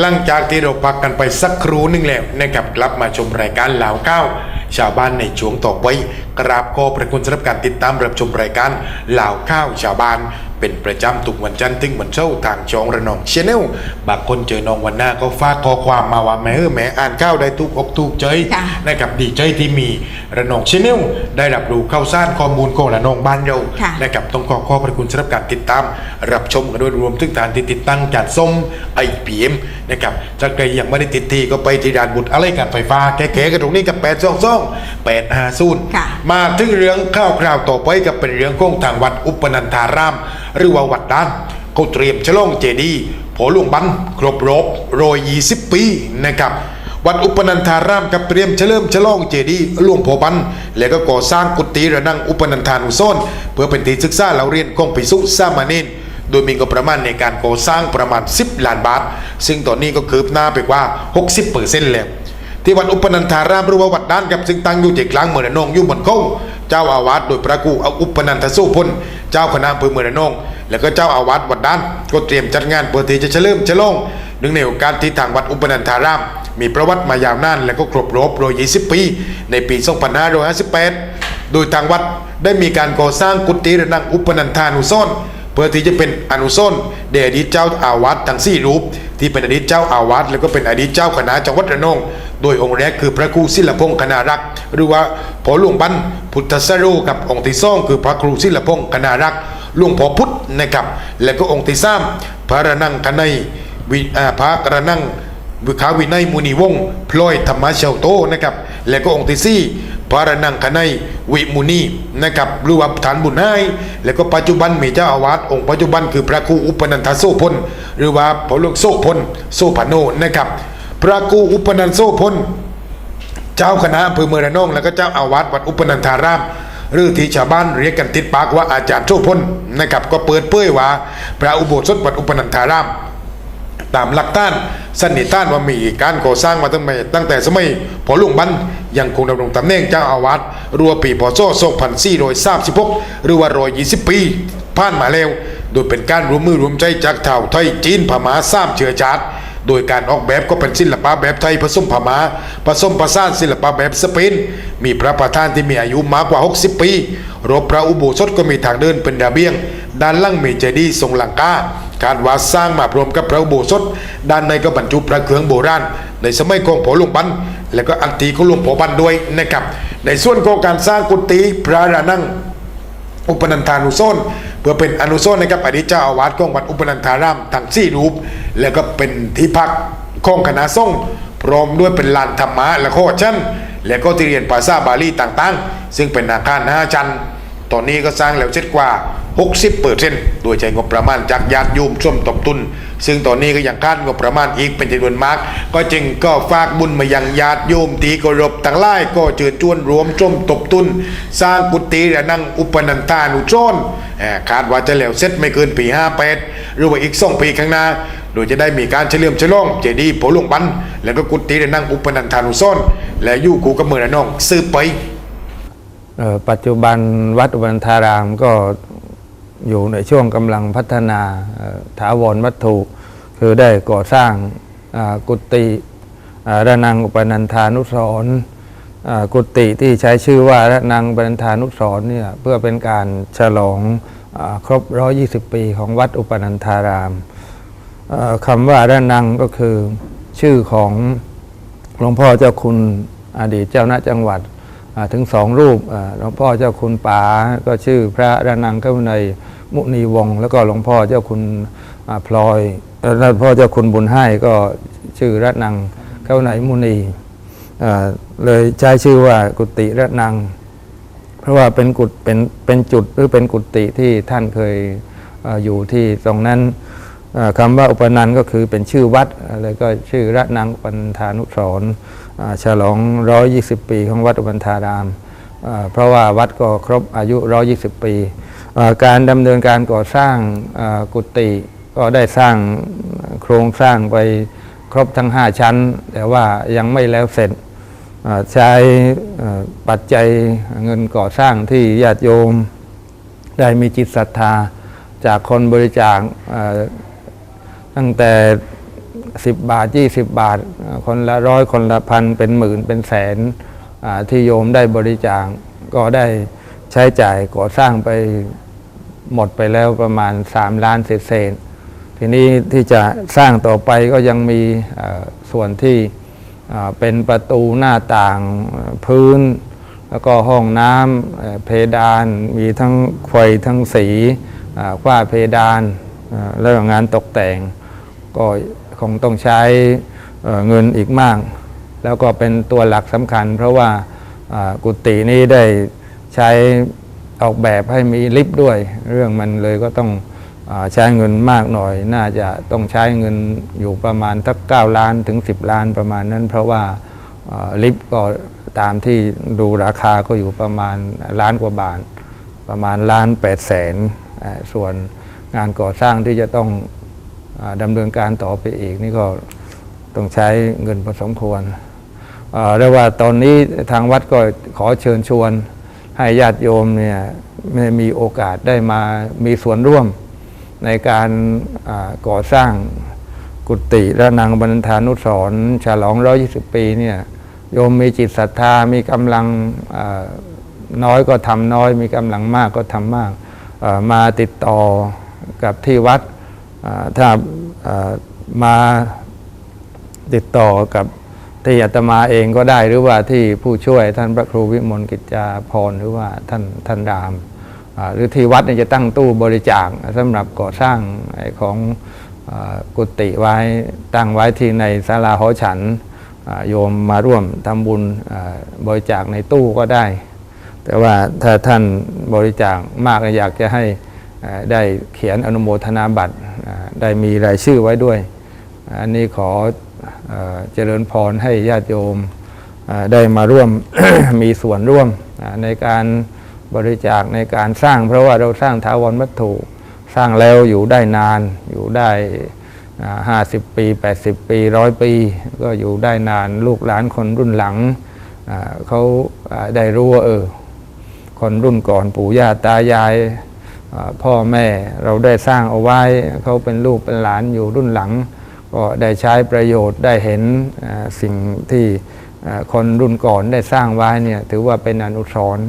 หลังจากที่เราพักกันไปสักครู่หนึงแล้วนะครับกลับมาชมรายการเหล่าเก้าชาวบ้านในช่วงต่อไป กราบขอบพระคุณสำหรับการติดตามรับชมรายการเหล่าข้าวชาวบ้าน เป็นประจำทุกวันจันทร์ถึงวันเสาร์ทางช่องระนองชแนลบางคนเจอน้องวันหน้าก็ฝากข้อความมาว่าแม่เออแม่อ่านข้าวได้ทุกอกทุกใจค่ะ นะครับดีใจที่มีระนองชแนลได้รับรู้ข่าวสารข้อมูลของระนองบ้านเรา ค่ะ นะครับต้องขอขอบพระคุณสำหรับการติดตาม รับชมกันด้วยรวมถึงการที่ติดตั้งจานส้มไอพีเอ็มนะครับถ้าใครยังไม่ได้ติดทีก็ไปที่ด่านบุตรอะไรกันไฟฟ้าแก๋ๆกันตรงนี้กับ8 2 2 8 5 0ค่ะมาถึงเรื่องข้าวคราวต่อไปกับเป็นเรื่องของทางวัดอุปนันธาราม หรือว่าวัดด้านเขาเตรียมฉลองเจดีย์โผหลวงบันครบรอบรอยยี่สิบปีนะครับวัดอุปนันธารามกับเตรียมเฉลิมฉลองเจดีย์หลวงโผบัน แล้วก็ก่อสร้างกุฏิระนังอุปนันธานุสรณ์เพื่อเป็นที่ศึกษาเราเรียนของปิสุสามาเณรโดยมีงบประมาณในการก่อสร้างประมาณ 10 ล้านบาท ซึ่งตอนนี้ก็คืบหน้าไปกว่า 60%แล้ว ที่วัดอุปนันธารามหรือว่าวัดด้านกับซึ่งตั้งอยู่ใจกลางเมืองระนองอยู่บนเขาเจ้าอาวาสโดยพระครูเอาอุปนันทสู้พลเจ้าคณะอำเภอเมืองระนอง แล้วก็เจ้าอาวาสวัดด้าน ก็เตรียมจัดงานเพื่อที่จะเฉลิมฉลองเนื่องในโอกาสที่ทางวัดอุปนันธาราม มีประวัติมายาวนานและก็ครบรอบรอย20ปี ในปี 2558 โดยทางวัดได้มีการก่อสร้างกุฏิระนังอุปนันธานุสรณ์เพื่อที่จะเป็นอนุสรณ์แด่อดีตเจ้าอาวาสทั้งสี่รูป ที่เป็นอดีตเจ้าอาวาสแล้วก็เป็นอดีตเจ้าคณะจังหวัดระนอง โดยองค์แรกคือพระครูศิลปงษ์คณารักษ์หรือว่าพอหลวงบันพุทธสโรกับองค์ที่สองคือพระครูศิลปงษ์คณารักษ์หลวงพ่อพุทธนะครับ และก็องค์ที่สามพระระนังคณัยวิพระระนังวิขาวินัยมุนีวงศ์พลอยธรรมเชาโตนะครับ และก็องค์ที่สี่พระระนังคณัยวิมุนีนะครับหรือว่าฐานบุญให้แล้วก็ปัจจุบันมีเจ้าอาวาสองค์ปัจจุบันคือพระครูอุปนันทโสพลหรือว่าพระหลวงโสพลโสพโนนะครับ พระครูอุปนันโสพลเจ้าคณะอำเภอเมืองระนองแล้วก็เจ้าอาวาสวัดอุปนันธารามหรือที่ชาวบ้านเรียกกันติดปากว่าอาจารย์โชพลนะครับก็เปิดเผยว่า พระอุโบสถวัดอุปนันธาราม ตามหลักต้านสันนิษฐานว่ามีการก่อสร้างมาตั้งแต่ตั้งแต่สมัยพอหลุงบันยังคงดำรงตำแหน่งเจ้าอาวาสรัวปีพศ2436หรือว่า120 ปี ผ่านมาแล้ว โดยเป็นการร่วมมือร่วมใจจากชาวไทยจีนพม่าสามเชื้อชาติ โดยการออกแบบก็เป็นศิลปะแบบไทยผสมพม่าผสมผสานศิลปะแบบสเปนมีพระประธานที่มีอายุมากกว่า 60 ปีรบพระอุโบสถก็มีทางเดินเป็นระเบียง ด้านล่างมีเจดีย์ทรงหลังกาการวาดสร้างมาพร้อมกับพระอุโบสถ ด้านในก็บรรจุพระเครื่องโบราณ ในสมัยของผอหลวงปันและก็อันตีของหลวงพ่อปันด้วยนะครับในส่วนของการสร้างกุฏิพระรานัง อุปนันธานุโซนเพื่อเป็นอนุโซนนะครับอดีตเจ้าอาวาสของวัดอุปนันธารามทั้งสี่รูป แล้วก็เป็นที่พักของคณะสงฆ์พร้อมด้วยเป็นลานธรรมะและโคชันแล้วก็ที่เรียนภาษาบาลีต่างๆ ซึ่งเป็นอาคารห้าชั้น ตอนนี้ก็สร้างแล้วเสร็จกว่า 60เปอร์เซ็นต์โดยใช้งบประมาณจากญาติโยมช่วมตบทุน ซึ่งตอนนี้ก็ยังคาดงบประมาณอีกเป็นจำนวนมาก ก็จึงก็ฝากบุญมายังญาติโยมตีกรบทั้งหลายก็เชิญชวนรวมช่วมตบทุน สร้างกุฏิและนั่งอุปนันทานุโจนเอ่อคาดว่าจะแล้วเสร็จไม่เกินปี58หรือว่าอีกสองปีข้างหน้าโดยจะได้มีการเฉลิมฉลองเจดีย์โผลวงบัน แล้วก็กุฏิและนั่งอุปนันทานุโซนและอยู่คู่กับเมืองระนองสืบไป ปัจจุบันวัดอุบันธารามก็อยู่ในช่วงกำลังพัฒนาถาวรวัตถุ คือได้ก่อสร้างกุฏิระนังอุปนันธานุสรกุฏิที่ใช้ชื่อว่าระนังอุปนันธานุสรเนี่ยเพื่อเป็นการฉลองอครบ 120 ปีของวัดอุปนันธารามคำว่าระนังก็คือชื่อของหลวงพ่อเจ้าคุณอดีตเจ้าหน้าจังหวัด ถึงสองรูปหลวงพ่อเจ้าคุณป๋าก็ชื่อพระระนังเข้าในมุนีวงศ์แล้วก็หลวงพ่อเจ้าคุณพลอยเอ่อหลวงพ่อเจ้าคุณบุญให้ก็ชื่อระนังเข้าในมุนีเลยใช้ชื่อว่ากุฏิระนัง เพราะว่าเป็นกุฏเป็นเป็นจุดหรือเป็นกุฏิที่ท่านเคยออยู่ที่ตรงนั้นอ่าคำว่าอุปนันก็คือเป็นชื่อวัดเลยก็ชื่อระนังอุปันธานุสรณ์ ฉลอง 120 ปีของวัดอุปันธาราม เพราะว่าวัดก็ครบอายุ 120 ปี การดำเนินการก่อสร้างกุฏิก็ได้สร้างโครงสร้างไปครบทั้ง 5 ชั้น แต่ว่ายังไม่แล้วเสร็จใช้ปัจจัยเงินก่อสร้างที่ญาติโยม ได้มีจิตศรัทธาจากคนบริจาคตั้งแต่ 10 บาท 20 บาทอ่าคนละร้อยคนละพันเป็นหมื่นเป็นแสนที่โยมได้บริจาคก็ได้ใช้จ่ายก่อสร้างไปหมดไปแล้วประมาณ 3 ล้านเศษๆทีนี้ที่จะสร้างต่อไปก็ยังมีส่วนที่เป็นประตูหน้าต่างพื้น แล้วก็ห้องน้ำเพดานมีทั้งไฟทั้งสีอ่าฝ้าเพดานแล้วก็งานตกแต่งก็ คงต้องใช้เเงินอีกมาก แล้วก็เป็นตัวหลักสำคัญ เพราะว่ากุฏินี้ได้ใช้ออกแบบให้มีลิฟต์ด้วย เรื่องมันเลยก็ต้องอใช้เงินมากหน่อย น่าจะต้องใช้เงินอยู่ประมาณทัก9ล้านถึง 10 ล้านประมาณนั้น เพราะว่าลิฟต์ก็ตามที่ดูราคาก็อยู่ประมาณล้านกว่าบาท ประมาณล้านแปดแสนส่วนงานก่อสร้างที่จะต้อง ดำเนินการต่อไปอีกนี่ก็ต้องใช้เงินพอสมควรเรียกว่าตอนนี้ทางวัดก็ขอเชิญชวน ให้ญาติโยมเนี่ยไม่มีโอกาสได้มามีส่วนร่วมในการก่อสร้างกุฏิและนางบรรทานุสรฉลอง120ปีเนี่ยโยมมีจิตศรัทธามีกำลังน้อยก็ทำน้อย มีกำลังมากก็ทำมากมาติดต่อกับที่วัด ถ้ามาติดต่อกับที่อาตมาเองก็ได้หรือว่าที่ผู้ช่วยท่านพระครูวิมลกิจจาพรหรือว่าท่านท่านราม หรือที่วัดเนี่ยจะตั้งตู้บริจาคสำหรับก่อสร้างของอกุฏิไว้ตั้งไว้ที่ในศาลาหอฉันโยมมาร่วมทำบุญบริจาคในตู้ก็ได้ แต่ว่าถ้าท่านบริจาคมากอยากจะให้ ได้เขียนอนุโมทนาบัตรได้มีรายชื่อไว้ด้วย อันนี้ขอเอ่อเจริญพรให้ญาติโยมได้มาร่วมมีส่วนร่วมในการบริจาคในการสร้าง เพราะว่าเราสร้างถาวรวัตถุสร้างแล้วอยู่ได้นานอยู่ได้ห้าสิบปี80ปีร้อยปี ก็อยู่ได้นานลูกหลานคนรุ่นหลังเขาได้รู้ว่าเออคนรุ่นก่อนปู่ย่าตายาย พ่อแม่เราได้สร้างเอาไว้เขาเป็นลูกเป็นหลานอยู่รุ่นหลัง ก็ได้ใช้ประโยชน์ได้เห็นสิ่งที่คนรุ่นก่อนได้สร้างไว้เนี่ยถือว่าเป็นอนุสรณ์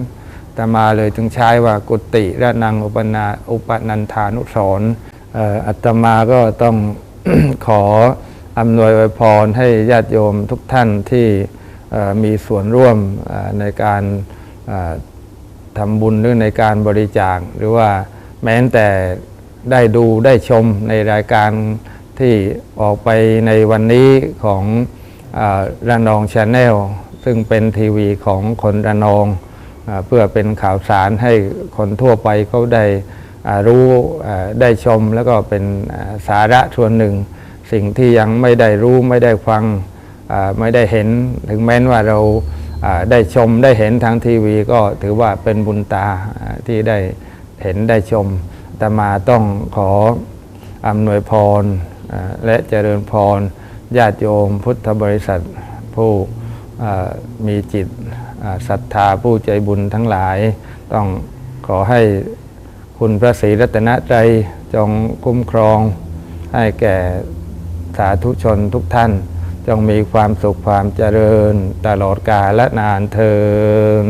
แต่มาเลยจึงใช้ว่ากุฏิและนางอุปนาอุปนันทานุสรณ์อัตมาก็ต้องขออำนวยอวยพรให้ญาติโยมทุกท่านที่มีส่วนร่วมในการ ทำบุญหรือในการบริจาค หรือว่าแม้แต่ได้ดูได้ชมในรายการที่ออกไปในวันนี้ของอระนองชาแนลซึ่งเป็นทีวีของคนระนองอเพื่อเป็นข่าวสารให้คนทั่วไปเขาได้รู้ได้ชมแล้วก็เป็นสาระส่วนหนึ่ง สิ่งที่ยังไม่ได้รู้ไม่ได้ฟังไม่ได้เห็นถึงแม้นว่าเรา ได้ชมได้เห็นทางทีวีก็ถือว่าเป็นบุญตาที่ได้เห็นได้ชมแต่มาต้องขออำนวยพรและเจริญพรญาติโยมพุทธบริษัทผู้มีจิตศรัทธาผู้ใจบุญทั้งหลาย ต้องขอให้คุณพระศรีรัตนตรัยจงคุ้มครองให้แก่สาธุชนทุกท่าน จงมีความสุขความเจริญตลอดกาลและนานเทิน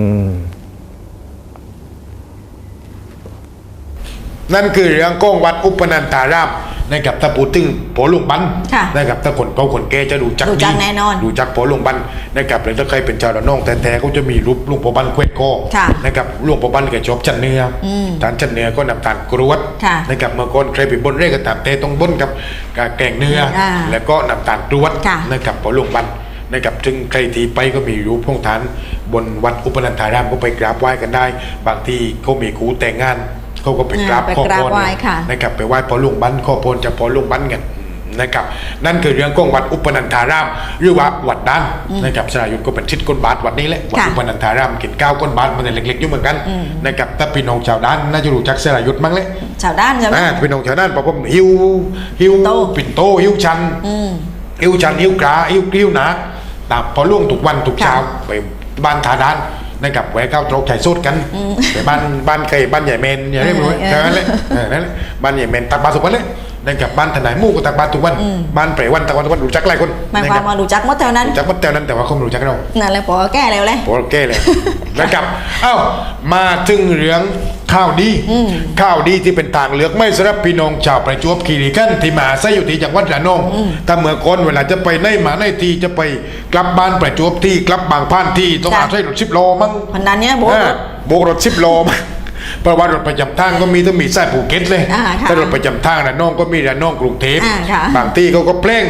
นั่นคือเรื่องก้องวัดอุปนันตาราม นะครับถ้าพูดถึงโผลุงบันค่ะนะครับถ้าคนเก่าคนแก่จะดูจักรู้จักแน่นอนดูจักโผลุงบันนะครับแล้วถ้าใครเป็นชาวระนองแต่แต่เขาจะมีรูปหลุงพ่อบันเควดโกค่ะนะครับหลุงพ่อบันแกชอบจันเนื้ออมทานจันเนื้อก็นำตาลกรวดค่ะนะครับเมื่อก่อนใครไปบนเร่ก็ตามเตต้องบนกับกับแกงเนื้ออาแล้วก็นำตาลกรวดค่ะนะครับโผลุงบันนะครับถึงใครที่ไปก็มีรูปพงฐาน บนวัดอุปนันตารามก็ไปกราบไหว้กันได้ บางทีเขามีครูแต่งงาน เขาก็ไปกราบอ่าไปขอกราบพรไหว้ค่ะนะครับไปไหว้พอลุงบันขอพรจากพอลุงบันกันนะครับนั่นคือเรื่องของวัดอุปนันธาราม หรือว่าวัดด้านนะครับสรายุทธก็เป็นชิดก้นบาทวัดนี้แหละวัดค่ะอุปนันธารามกินก้าวก้นบาทมันเล็กๆอยู่เหมือนกันนะครับถ้าพี่น้องชาวด้านน่าจะรู้จักสรายุทธมั้งเลยชาวด้านใช่ไหมอ่าพี่น้องชาวด้านบอกว่าหิวหิวโตปิ่นโตหิวชันอืมหิวชันหิวกราหิวกริ้วหนาตามพอล่วงทุกวันทุกเช้าค่ะไปบ้านทาด้าน นะครับแหวกเข้าตรกไข่สดกันไปบ้านบ้านใครบ้านใหญ่เมนอย่างนี้ไม่รู้เออแค่นั้นแหละเออนั่นแหละบ้านใหญ่เมนตักบาตรสุกวันเลย นะครับบ้านทนายหมู่ก็ตักบ้านทุกวันบ้านเปรวันตักวันทุกวันรู้จักหลายคนหมายนะคควรับามว่ารู้จักหมดเท่านั้น รู้จักหมดแต่นั้นแต่ว่าเขาไม่รู้จักเรา นั่นแหละพอแก้แล้วเลยโอเคเลย นะครับ เอ้า มาถึงเรื่องข้าวดี ข้าวดีที่เป็นทางเลือกไม่สำหรับพี่น้องชาวประจวบคีรีขันธ์ที่มาอาศัยอยู่ที่จังหวัดระนอง ถ้าเมื่อคนเวลาจะไปในมาในทีจะไปกลับบ้านประจวบที่กลับบางพานที่ต้องจ้ะ อาศัยรถสิบโลมั้งพันนั้นเนี้ยโบอ่าโบกรถสิบโลมั้ง เพราะว่ารถประจำทางก็มีต้องมีสายภูเก็ตเลย อ่าค่ะถ้ารถประจำทางระนองก็มีระนองกรุงเทพอ่าค่ะ บางที่เขาก็เพลง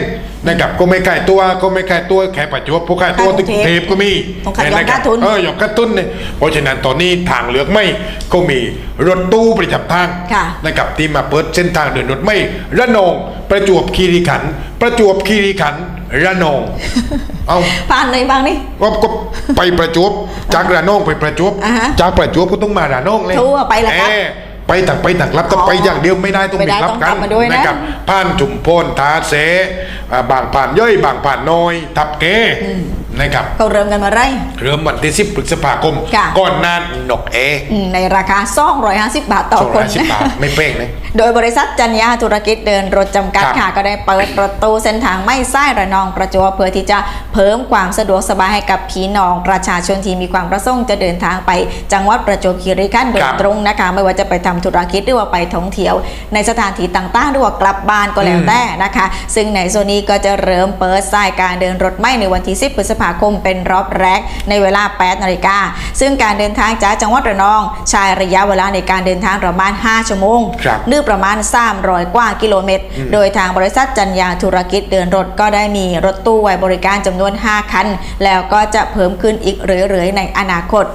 นะครับก็ไม่ใกล้ตัวก็ไม่ใกล้ตัวแค่ประจวบพวกใกล้ตัวที่กรุงเทพก็มีต้องขัดย้อนเห็ไหมครับการทุนเออหยอกกระตุ้นเนี่ยเพราะฉะนั้นตอนนี้ทางเลือกไม่ก็มีรถตู้ประจำทางค่ะนะครับที่มาเปิดเส้นทางเดินรถไม่ระนองประจวบคีรีขันธ์ประจวบคีรีขันธ์ระนอง เอาผ่านไหนบ้างนี่ก็ก็ไปประจวบจากระนองไปประจวบอ่าฮะจากประจวบก็ต้องมาระนองเลยทั่วไปเหรอครับเอ้ ไปต่างไปต่างรับแต่อ๋อไปอย่างเดียวไม่ได้ต้องไม่มีได้รับต้องกักลันบมาด้วยนะครับผ่านจุมพลทาเสอ่าบางผ่านย่อยบางผ่านน้อยทับเก นะครับเขาเริ่มกันมาไรเริ่มวันที่10พฤษภาคมค่ะก่อนหนานนกเออืมในราคา 250 บาทต่อสองคร้อนยสิบบาทไม่เป้งนะโดยบริษัทจันยาธุรกิจเดินรถจำกัดครับค่ะ ก็ได้เปิดรถตู้เส้นทางไม่ไส้ระนองประจวบเพื่อที่จะเพิ่มความสะดวกสบายให้กับพี่น้องประชาชนที่มีความประสงค์จะเดินทางไปจังหวัดประจวบคีรีขันธ์โดยครับตรงนะคะ ไม่ว่าจะไปทำธุรกิจหรือว่าไปท่องเที่ยว ในสถานที่ต่างๆหรือว่ากลับบ้านก็แล้วแต่นะคะ ซึ่งในโซนนี้ก็จะเริ่มเปิดสายการเดินรถไม่ในวันที่ 10 พฤษภาคมเป็นรอบแรกในเวลา 8 นาฬิกา ซึ่งการเดินทางจากจังหวัดระนอง ใช้ระยะเวลาในการเดินทางประมาณ 5 ชั่วโมงครับหรือประมาณ 300 กว่ากิโลเมตร โดยทางบริษัทจันยาธุรกิจเดินรถก็ได้มีรถตู้ไว้บริการจำนวน 5 คัน แล้วก็จะเพิ่มขึ้นอีกเรื่อยๆ ในอนาคต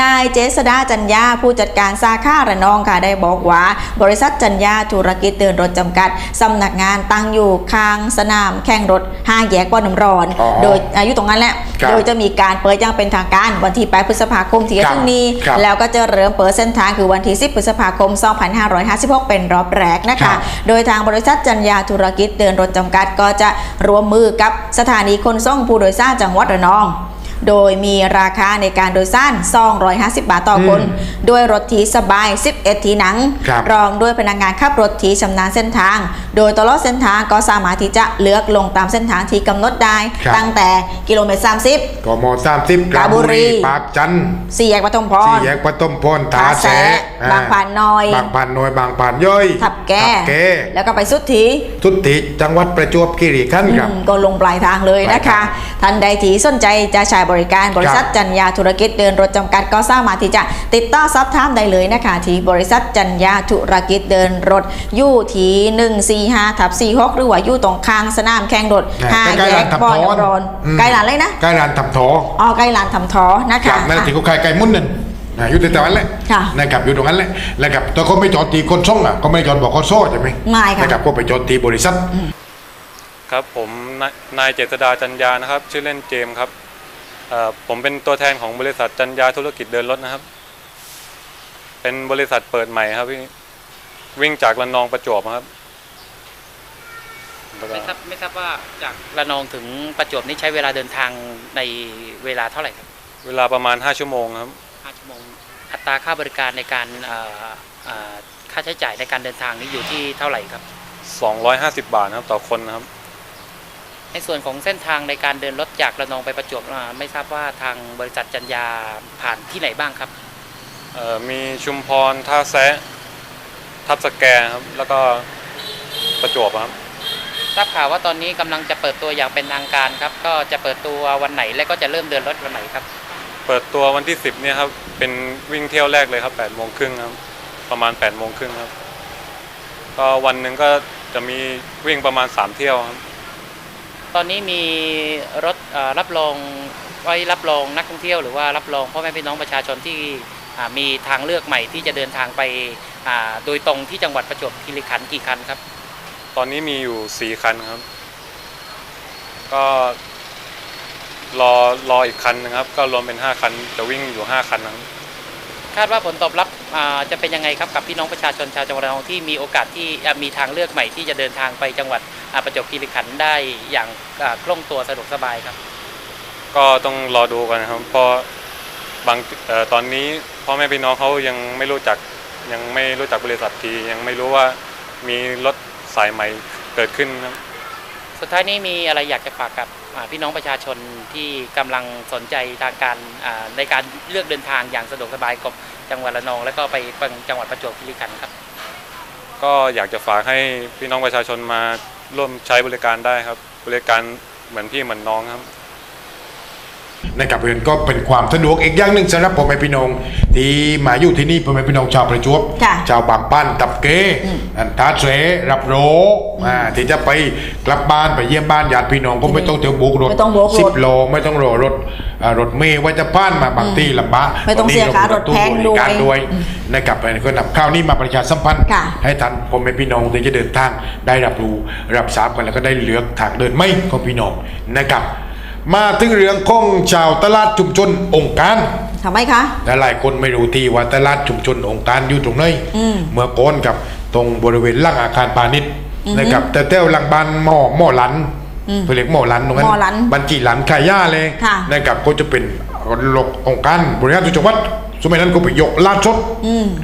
นายเจษดาจันยาผู้จัดการสาขาระนองค่ะได้บอกว่า บริษัทจันยาธุรกิจเดินรถจำกัดสำนักงานตั้งอยู่ข้างสนามแข่งรถห้าแยกป้อนน้ำร้อน อ๋อโดยอายุตรงนั้นแหละ ครับโดยจะมีการเปิดอย่างเป็นทางการวันที่8พฤษภาคมที่จะครับถึงนี้ ครับแล้วก็จะเริ่มเปิดเส้นทางคือวันที่ 10 พฤษภาคม 2556 เป็นรอบแรกนะครัคะ บ โดยทางบริษัทจันยาธุรกิจเดินรถจำกัดก็จะร่วมมือกับสถานีขนส่งผู้โดยสารจังหวัดระนอง โดยมีราคาในการโดยสาร250 บาทต่อคน ด้วยรถทีสบาย 11 ทีหนังครับรองด้วยพนักงานขับรถทีชำนาญเส้นทาง โดยตลอดเส้นทางก็สามารถที่จะเลือกลงตามเส้นทางที่กำหนดได้ครับตั้งแต่กิโลเมตร 30กมสามสิบกระกาบุบุรีรีปากจันทร์สี่แยกปฐมพรสี่แยกปฐมพรทาแสบางผ่านน้อย บางผ่านน้อยบางผ่านย่อยทับแก่ทับแก่แล้วก็ไปสุดทีทุติจังหวัดประจวบคีรีขันธ์ครับอืมก็ลงปลายทางเลยนะคะท่านใดที่สนใจจะใช้บริการบริษัทครับจันยาธุรกิจเดินรถจำกัดก็สามารถที่จะติดต่อสอบถามได้เลยนะคะที่บริษัทจันยาธุรกิจเดินรถอยู่ที่ 145ทับ46 หรือว่าอยู่ตรงข้างสนามแข่งรถห้าใกล้แยๆร้ากนทำบ่อทอนน้ำร้อนอืมใกล้ร้านเลยนะใกล้ร้านทำทออ๋อใกล้ร้านทำทอนะครัคะบนั่นที่เขาขายไก่มุ่นนั่นอ่าอยู่ในแต่วันแหละค่ะนะครับอยู่ตรงนั้นแหละนะครับแต่เขาไม่จอดตีคนช่องอะเขาไม่จอดบอกเขาโซ่ใช่ไหมไม่ค่ะนะครับก็ไปจอดตีบริษัทครับผมนายนายเจษดาจันยานะครับ ชื่อเล่นเจมส์ครับเอ่อ ผมเป็นตัวแทนของบริษัทจันยาธุรกิจเดินรถนะครับ เป็นบริษัทเปิดใหม่ครับพี่วิ่งจากระนองประจวบครับแล้วก็ไม่ทราบไม่ทราบว่าจากระนองถึงประจวบนี่ใช้เวลาเดินทางในเวลาเท่าไหร่ครับ เวลาประมาณ 5 ชั่วโมงครับห้าชั่วโมง อัตราค่าบริการในการเอ่อเอ่อค่าใช้จ่ายในการเดินทางนี้อยู่ที่เท่าไหร่ครับ 250 บาทนะครับต่อคนนะครับ ในส่วนของเส้นทางในการเดินรถจากระนองไปประจวบอ่าไม่ทราบว่าทางบริษัทจันยาผ่านที่ไหนบ้างครับเอ่อมีชุมพรท่าแซะทับสแกครับแล้วก็ประจวบครับทราบข่าวว่าตอนนี้กำลังจะเปิดตัวอย่างเป็นทางการครับ ก็จะเปิดตัววันไหนและก็จะเริ่มเดินรถวันไหนครับ เปิดตัววันที่ 10เนี่ยครับเป็นวิ่งเที่ยวแรกเลยครับ8โมงครึ่งครับประมาณ8โมงครึ่งครับก็วันหนึ่งก็จะมีวิ่งประมาณ 3 เที่ยวครับ ตอนนี้มีรถรับรองไว้รับรองนักท่องเที่ยวหรือว่ารับรองพ่อแม่พี่น้องประชาชนที่มีทางเลือกใหม่ที่จะเดินทางไปโดยตรงที่จังหวัดประจวบคีรีขันธ์กี่คันครับ ตอนนี้มีอยู่4คันครับ ก็รอรออีกคันหนึงครับ ก็รวมเป็น5คันจะวิ่งอยู่5คันนะครับ คาดว่าผลตอบรับอ่าจะเป็นยังไงครับกับพี่น้องประชาชนชาวจังหวัดระนองที่มีโอกาสที่อะมีทางเลือกใหม่ที่จะเดินทางไปจังหวัดอ่าประจวบคีรีขันธ์ได้อย่างอ่าคล่องตัวสะดวกสบายครับ ก็ต้องรอดูกันนะครับเพราะบางเอ่อตอนนี้พ่อแม่พี่น้องเขายังไม่รู้จักยังไม่รู้จักบริษัททียังไม่รู้ว่ามีรถสายใหม่เกิดขึ้นครับสุดท้ายนี้มีอะไรอยากจะฝากกับอ่า พี่น้องประชาชนที่กำลังสนใจทางการในการเลือกเดินทางอย่างสะดวกสบายกับจังหวัดระนอง แล้วก็ไปจังหวัดประจวบคีรีขันธ์ครับ ก็อยากจะฝากให้พี่น้องประชาชนมาร่วมใช้บริการได้ครับ บริการเหมือนพี่เหมือนน้องครับ นะครับเพื่อนก็เป็นความสะดวกอีกอย่างหนึ่งสำหรับผมแม่พี่น้องที่มาอยู่ที่นี่พ่อแม่พี่น้องชาวประจวบค่ะชาวบางปั้นตับเกอันทาเสรับโรอ่าที่จะไปกลับบ้านไปเยี่ยมบ้านญาติพี่น้องก็ไม่ต้องเที่ยวโบกรถไม่ต้องโบกรถสิบโลไม่ต้องรอรถอ่ารถเมย์ว่าจะผ่านมาบางที่ลำบากไม่ต้องเสียค่ารถแพงด้วยตอนนี้เรามีรถตู้บริการด้วยนะครับอันนี้ก็นำข้าวนี้มาประชาสัมพันธ์ค่ะให้ท่านพ่อแม่พี่น้องที่จะเดินทางได้รับรู้รับทราบกันแล้วก็ได้เลือกทางเดินไม่ของพี่น้องนะครับ มาถึงเรื่องของชาวตลาดชุมชนองค์การทำไมคะและหลายคนไม่รู้ที่ว่าตลาดชุมชนองค์การอยู่ตรงไหนอืมเมื่อก่อนกับตรงบริเวณล่างอาคารพาณิชย์นะครับแต่แถวหลังบ้านหม้อหม้อหลันเขาเรียกหม้อหลันตรงนั้นหม้อหลันบัญชีหลันขายย่าเลยค่ะนะครับก็จะเป็นหลกองค์การบริหารส่วนจังหวัด สมัยนั้นก็ไปยกลาดชด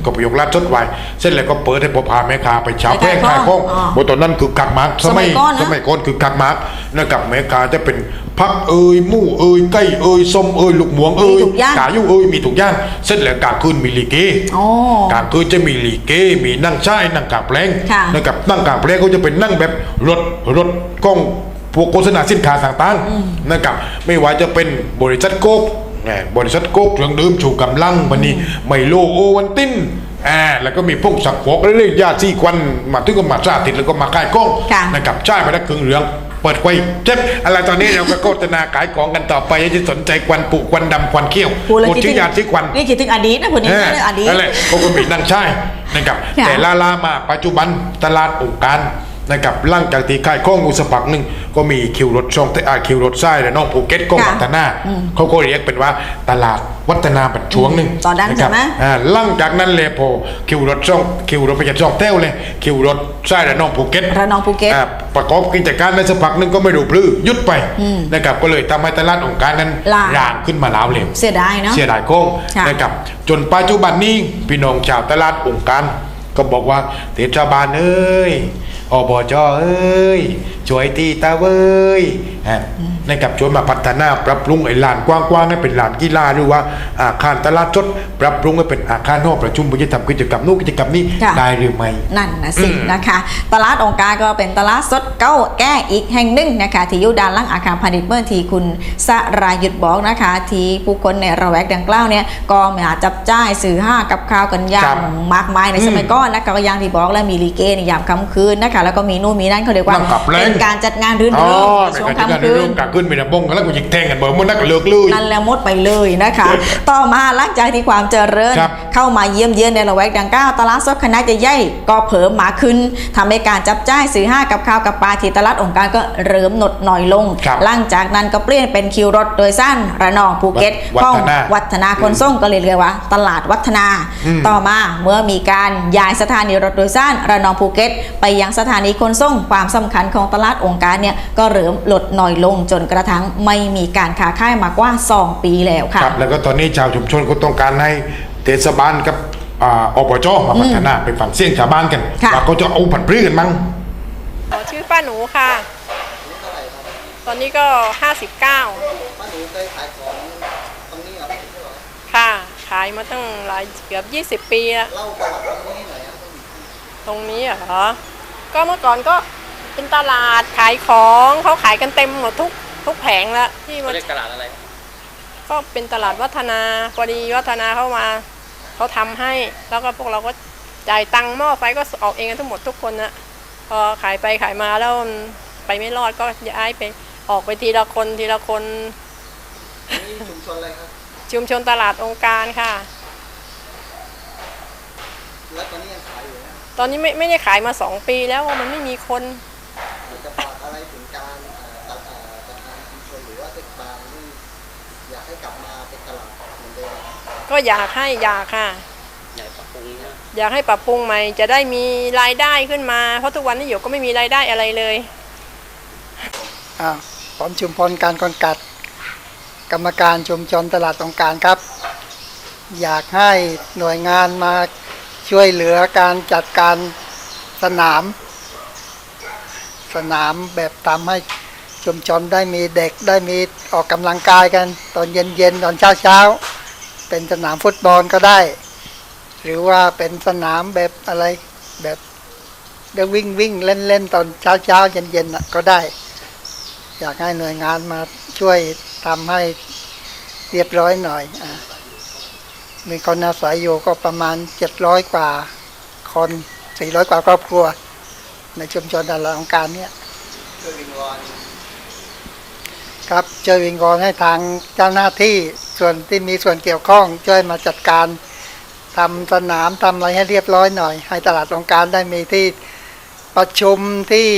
ก็ไปยกลาดชดไว้ เส้นแล้วก็เปิดให้พ่อพาแม่ค้าไปชาวแพร่ขายของอ๋อบนตอนนั้นคือกักหมากสมัยก่อนนะสมัยก่อนคือกักหมากนะครับแม่ค้าจะเป็นพักเอ่ยหมู่เอ่ยไก่เอ่ยส้มเอ่ยลูกหมวงเอ่ยมีทุกอย่างกายู่เอ่ยมีทุกอย่างเส้นแล้วกลางคืนมีลีเกอ๋อกลางคืนจะมีลีเกมีนั่งช่ายนั่งกลางแปลงค่ะนะครับนั่งกลางแปลงก็จะเป็นนั่งแบบรถรถกล้องพวกโฆษณาสินค้าต่างๆนะครับไม่ว่าจะเป็นบริษัทโกกแหม บริษัทโกกเครื่องดื่มชูกำลังวันนี้ไมโลโอวันตินอ่าแล้วก็มีพวกสักฟอกเรื่อยๆยาซีควันมาถึงก็มาซาติดแล้วก็มาขายกล้องค่ะนะครับช่ายไปแล้วครึ่งเหลืองเปิดไว้เจ็บอะไรตอนนี้เราก็โฆษณาขายของกันต่อไปจะสนใจควันปุควันดำควันเขี้ยวพูดแล้วหมดคิดชื่ถึองยาซีควันนี่คิดถึงอดีตนะคนนี้เออเรื่องอดีตนั่นแหละเขาก็มีนั่งใช่นะครับค่ะแต่ลาลามาปัจจุบันตลาดองค์การ นะครับหล่างจากที่ค่ายข้องอุสปักหนึ่งก็มีคิวรถช่องแต่อาคิวรถไส้และน้องภูเก็ตก็ค่ะวัฒนาเขาก็เรียกเป็นว่าตลาดวัฒนาบัดช่วงหนึ่งตอนนั้นะครัใช่ไหมอ่าหล่างจากนั้นเลยพอคิวรถช่องคิวรถประหยัดช่องเต้วเลยคิวรถไส้และน้องภูเก็ตระนองภูเก็ตอ่าประกอบกิจการในสักพักหนึ่งก็ไม่รู้พลื้อหยุดไปนะครับก็เลยทำให้ตลาดองค์การนั้นลาร่างขึ้นมาแล้วเร็วเสียดายเนาะเสียดายโค้งค่ะนะครับจนปัจจุบันนี้พี่น้องชาวตลาดองค์การก็บอกว่าเทศบาลเอ้ย อบจเอ้ย ช่วยตีตาเว้ยฮะนะครับช่วยมาพัฒนาปรับปรุงไอ้ลานกว้างๆให้เป็นลานกีฬาหรือว่าอาคารตลาดสดปรับปรุงให้เป็นอาคารหอประชุมเพื่อจะทำกิจกรรมนู้นกิจกรรมนี้ค่ะได้หรือไม่ นั่นนะสิอืมนะคะ ตลาดองค์การก็เป็นตลาดสดเก้าแก้อีกแห่งหนึ่งนะคะที่อยู่ด้านหล่างอาคารพาณิชย์เมื่อทีคุณสรายุทธบอกนะคะ ที่ผู้คนในระแวกดังกล่าวเนี่ยก็มาจับจ่ายสื่อห้ากับข้าวกันอย่าครังบมากมายในสมัยก่อนนะคะก็อย่างที่บอกแล้วมีลีเกในยามค่ำคืนนะคะแล้วก็มีนู่นมีนั่นเขาเรียกว่านั่งกับแรงเป็นการจัดงานรื่นอ๋อเริงในในช่วงการจัดการค่ำคืเรื่อนงการขึ้นมีระบงกันแล้วก็ยิงแทงกันเบอร์มันนักเลิกเลยนั่นแหละมดไปเลยนะคะ ต่อมาหลังจากที่ความเจริญครับเข้ามาเยี่ยมเยือนในละแวกดังกล่าวตลาดสดคณะใหญ่ๆก็เพิ่มมาขึ้นทำให้การจับจ่ายซื้อห้ากับข้าวกับปลาที่ตลาดองค์การก็เริ่มลดน้อยลงครับหลังจากนั้นก็เปลี่ยนเป็นคิวรถโดยสั้นระนองภูเก็ตวัของฒนาวัฒนาคนส่งก็เลยเรียกว่า ตลาดวัฒนาอืมต่อมาเมื่อมีการย้ายสถานีรถโดยสารระนองภูเก็ต ไปยังสถานีขนส่งความสำคัญของตลาดองค์การเนี่ยก็เริ่มลดน้อยลงจนกระทั่งไม่มีการค้าขายมากว่า 2 ปีแล้วค่ะครับแล้วก็ตอนนี้ชาวชุมชนก็ต้องการให้เทศบาลกับอ่าอบจมาพัฒนาไปฝังเสี่ยงชาวบ้านกันค่ะว่าเขาจะเอาผันปรื้กันมั้งอ๋อชื่อป้าหนูค่ะ ตอนนี้ก็ห้าสิบเก้าป้าหนูเคยขายของตรงนี้เหรอค่ะ ขายมาตั้งหลายเกือบยี่สิบปีแล้วเล่าประวัติตรงนี้หน่อยครับตรงนี้เหรอ ก็เมื่อก่อนก็เป็นตลาดขายของเขาขายกันเต็มหมดทุกทุกแผงแล้วที่เขามันเรียกตลาดอะไร ก็เป็นตลาดวัฒนาพอดีวัฒนาเข้ามาเขาทำให้ แล้วก็พวกเราก็จ่ายตังค์หม้อไฟก็ออกเองกันทั้งหมดทุกคนนะพอขายไปขายมาแล้วมันไปไม่รอดก็ย้ายไปออกไปทีละคนทีละคนนี่ชุมชนอะไรครับชุมชนตลาดองค์การค่ะแล้วตอนนี้ยังขายอยู่นะ ตอนนี้ไม่ไม่ได้ขายมาสองปีแล้วว่ามันไม่มีคนอยากจะฝากอะไรถึงการเอ่อตัดเอ่อจัดการชุมชนหรือว่าเทศบาลที่อยากให้กลับมาเป็นตลาดเหมือนเดิมก็อยากให้อยากค่ะใหญ่ปรับปรุงนะอยากให้ปรับปรุงใหม่จะได้มีรายได้ขึ้นมา เพราะทุกวันนี้อยู่ก็ไม่มีรายได้อะไรเลยอ่าผมชุมพลการกอนกัด กรรมการชุมชนตลาดตรงกลารครับ อยากให้หน่วยงานมา ช่วยเหลือการจัดการสนาม สนามแบบทำให้ชุมชนได้มีเด็กได้มีออกกำลังกายกัน ตอนเย็นๆ ตอนเช้าๆ เป็นสนามฟุตบอลก็ได้ หรือว่าเป็นสนามแบบอะไรแบบได้วิ่งวิ่งเล่นเล่นตอนเช้าเช้าเย็นเย็นก็ได้ อยากให้หน่วยงานมาช่วยทำให้เรียบร้อยหน่อยอะ มีคนอาศัยอยู่ก็ประมาณเจ็ดร้อยกว่าคนสี่ร้อยกว่าครอบครัว ในชุมชนตลาดของการเนี่ยครับเจอวิงวอนให้ทางเจ้าหน้าที่ส่วนที่มีส่วนเกี่ยวข้องช่วยมาจัดการทำสนามทำอะไรให้เรียบร้อยหน่อย ให้ตลาดองการได้มีที่ประชุมที่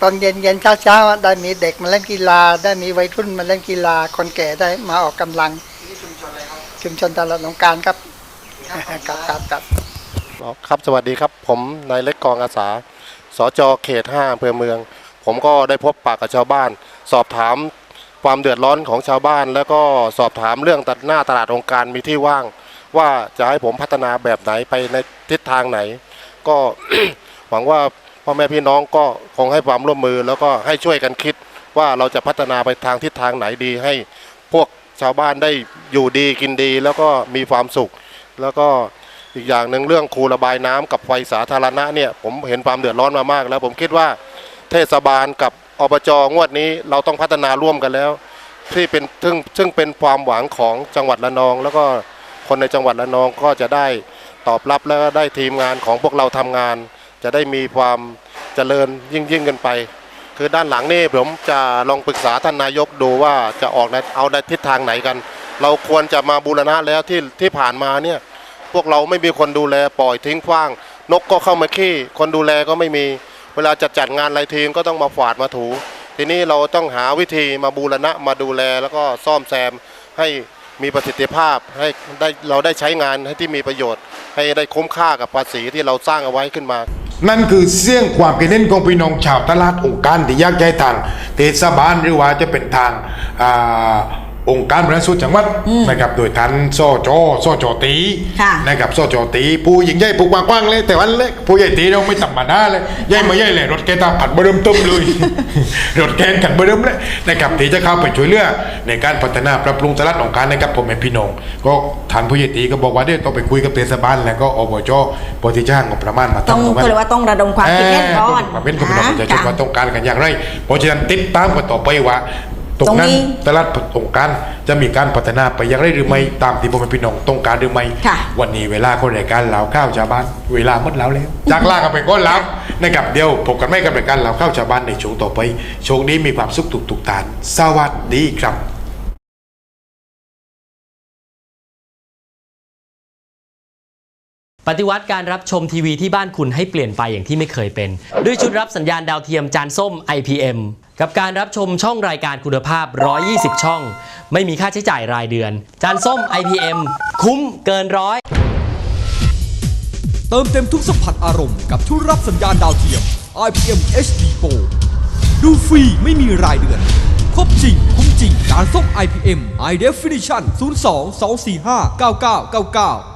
ตอนเย็นเย็นเช้าเช้าได้มีเด็กมาเล่นกีฬา ได้มีวัยรุ่นมาเล่นกีฬาคนแก่ได้มาออกกำลัง ชุมชนตลาดองการครับครับครับครับครับสวัสดีครับ ผมนายเล็กกองอาสาสจเขต5อำเภอเมือง ผมก็ได้พบปากกับชาวบ้าน สอบถามความเดือดร้อนของชาวบ้าน แล้วก็สอบถามเรื่องตัดหน้าตลาดองค์การมีที่ว่าง ว่าจะให้ผมพัฒนาแบบไหนไปในทิศทางไหน ก็หวังว่าพ่อแม่พี่น้องก็คงให้ความร่วมมือ แล้วก็ให้ช่วยกันคิดว่าเราจะพัฒนาไปทางทิศทางไหนดีให้พวก ชาวบ้านได้อยู่ดีกินดีแล้วก็มีความสุข แล้วก็อีกอย่างหนึ่งเรื่องคูระบายน้ำกับไฟสาธารณะเนี่ยผมเห็นความเดือดร้อนมามาก แล้วผมคิดว่าเทศบาลกับอบจงวดนี้เราต้องพัฒนาร่วมกันแล้ว ที่เป็นซึ่งซึ่งเป็นความหวังของจังหวัดระนอง แล้วก็คนในจังหวัดระนองก็จะได้ตอบรับแล้วก็ได้ทีมงานของพวกเราทำงาน จะได้มีความเจริญยิ่งยิ่งกันไป คือด้านหลังนี่ผมจะลองปรึกษาท่านนายกดูว่าจะออกในเอาในทิศทางไหนกัน เราควรจะมาบูรณะแล้วที่ที่ผ่านมาเนี่ยพวกเราไม่มีคนดูแลปล่อยทิ้งขว้าง นกก็เข้ามาขี้คนดูแลก็ไม่มี เวลาจะจัดงานอะไรทีมก็ต้องมาฝาดมาถู ทีนี้เราต้องหาวิธีมาบูรณะมาดูแลแล้วก็ซ่อมแซมให้มีประสิทธิภาพให้ได้เราได้ใช้งานให้ที่มีประโยชน์ ให้ได้คุ้มค่ากับภาษีที่เราสร้างเอาไว้ขึ้นมา นั่นคือเสี่ยงความคิดเห็นของพี่น้องชาวตลาดองค์การที่ยากจะใจทางเทศบาลหรือว่าจะเป็นทางอ่า องค์การบริหารส่วนจังหวัดนะครับโดยท่านโซโจโซโจตีค่ะนะครับโซโจตีผู้หญิงใหญ่ผู้กว้างๆเลยแต่วันเล็กผู้ใหญ่ตีเราไม่ธรรมดาเลยใหญ่มาใหญ่เลยรถแกตาผัดเบอร์เริ่มต้มเลยรถแกนกันเบอร์เริ่มเลยนะครับที่จะเข้าไปช่วยเหลือในการพัฒนาปรับปรุงตลาดองค์การนะครับผมเป็นพี่น้องก็ท่านผู้ใหญ่ตีก็บอกว่าเดี๋ยวต้องไปคุยกับเทศบาลแล้วก็อบจปฏิจ้างงบประมาณมาต้องทำตรงนั้เขานเรียกว่าต้องระดมความคิดเห็นก่อนความเป็นของพี่น้องประชาชนค่ะว่าต้องการกันอย่างไรเพราะฉะนั้นติดตามกันต่อไปว่า ตรงนั้นตรงนี้ตลาดองค์การจะมีการพัฒนาไปอย่างไรหรือไม่ตามที่พ่อแม่พี่น้องต้องการหรือไม่ค่ะวันนี้เวลาคนรายการเหล่าข้าวชาวบ้าน เวลาหมดแล้วแล้วจากลากันไปก้นแล้วนะครับเดี๋ยวพบกันไม่กับรายการเหล่าข้าวชาวบ้านในช่วงต่อไปโชคดีมีความสุขทุกทุกๆทาน สวัสดีครับปฏิวัติการรับชมทีวีที่บ้านคุณให้เปลี่ยนไปอย่างที่ไม่เคยเป็น ด้วยชุดรับสัญญาณดาวเทียมจานส้ม IPM กับการรับชมช่องรายการคุณภาพ 120 ช่อง ไม่มีค่าใช้จ่ายรายเดือน จานส้ม IPM คุ้มเกินร้อยเติมเต็มทุกสัมผัสอารมณ์กับทุกรับสัญญาณดาวเทียม IPM HD Pro ดูฟรีไม่มีรายเดือน ครบจริง คุ้มจริง การส่ง IPM High Definition 02 245 9999